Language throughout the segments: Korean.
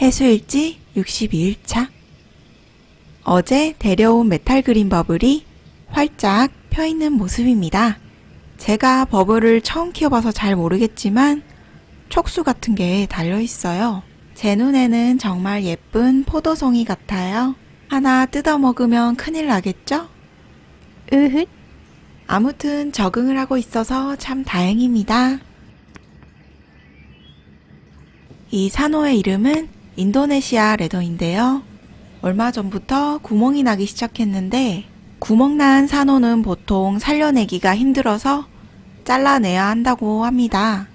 해수일지 62일차. 어제 데려온 메탈 그린 버블이 활짝 펴 있는 모습입니다. 제가 버블을 처음 키워봐서 잘 모르겠지만 촉수 같은 게 달려 있어요. 제 눈에는 정말 예쁜 포도송이 같아요. 하나 뜯어 먹으면 큰일 나겠죠? 으흐. 아무튼 적응을 하고 있어서 참 다행입니다. 이 산호의 이름은 인도네시아 레더인데요. 얼마 전부터 구멍이 나기 시작했는데 구멍 난 산호는 보통 살려내기가 힘들어서 잘라내야 한다고 합니다.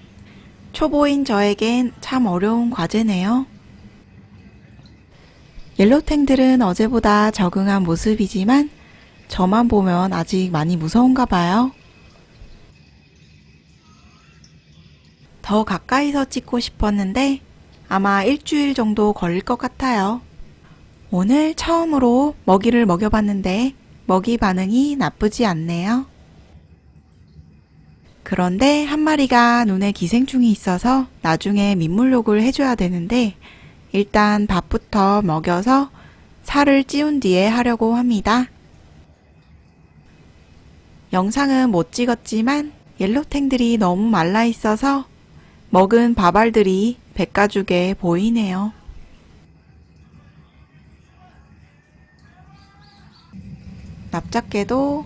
초보인 저에겐 참 어려운 과제네요. 옐로탱들은 어제보다 적응한 모습이지만 저만 보면 아직 많이 무서운가 봐요. 더 가까이서 찍고 싶었는데 아마 일주일 정도 걸릴 것 같아요. 오늘 처음으로 먹이를 먹여봤는데 먹이 반응이 나쁘지 않네요. 그런데 한 마리가 눈에 기생충이 있어서 나중에 민물욕을 해줘야 되는데 일단 밥부터 먹여서 살을 찌운 뒤에 하려고 합니다. 영상은 못 찍었지만 옐로탱들이 너무 말라 있어서 먹은 밥알들이 백가죽에 보이네요. 납작게도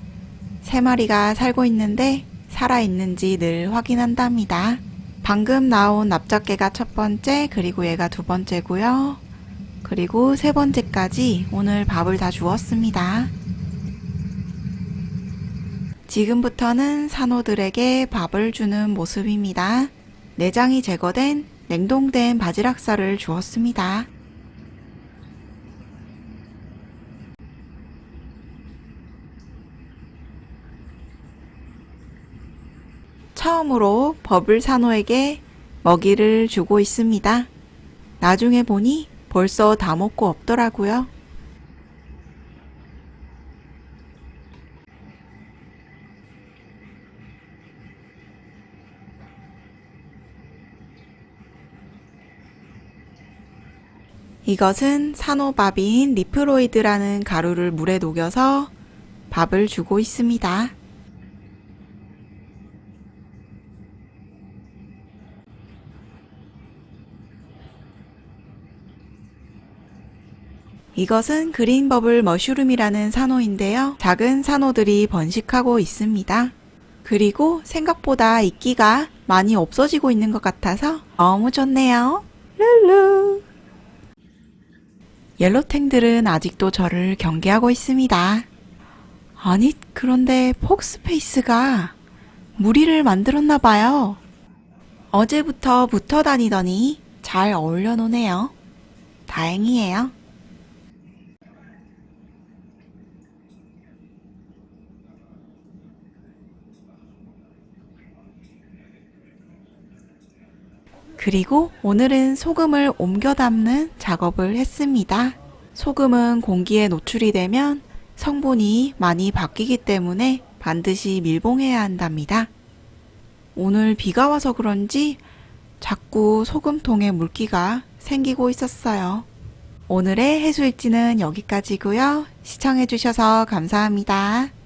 세 마리가 살고 있는데 살아있는지 늘 확인한답니다. 방금 나온 납작개가 첫 번째, 그리고 얘가 두 번째고요. 그리고 세 번째까지 오늘 밥을 다 주었습니다. 지금부터는 산호들에게 밥을 주는 모습입니다. 내장이 제거된 냉동된 바지락살을 주었습니다. 처음으로 버블 산호에게 먹이를 주고 있습니다. 나중에 보니 벌써 다 먹고 없더라고요. 이것은 산호밥인 리프로이드라는 가루를 물에 녹여서 밥을 주고 있습니다. 이것은 그린버블 머슈rum이라는 산호인데요. 작은 산호들이 번식하고 있습니다. 그리고 생각보다 이끼가 많이 없어지고 있는 것 같아서 너무 좋네요. 룰루. 옐로탱들은 아직도 저를 경계하고 있습니다. 아니, 그런데 폭스페이스가 무리를 만들었나 봐요. 어제부터 붙어 다니더니 잘 어울려 노네요. 다행이에요. 그리고 오늘은 소금을 옮겨 담는 작업을 했습니다. 소금은 공기에 노출이 되면 성분이 많이 바뀌기 때문에 반드시 밀봉해야 한답니다. 오늘 비가 와서 그런지 자꾸 소금통에 물기가 생기고 있었어요. 오늘의 해수일지는 여기까지고요. 시청해주셔서 감사합니다.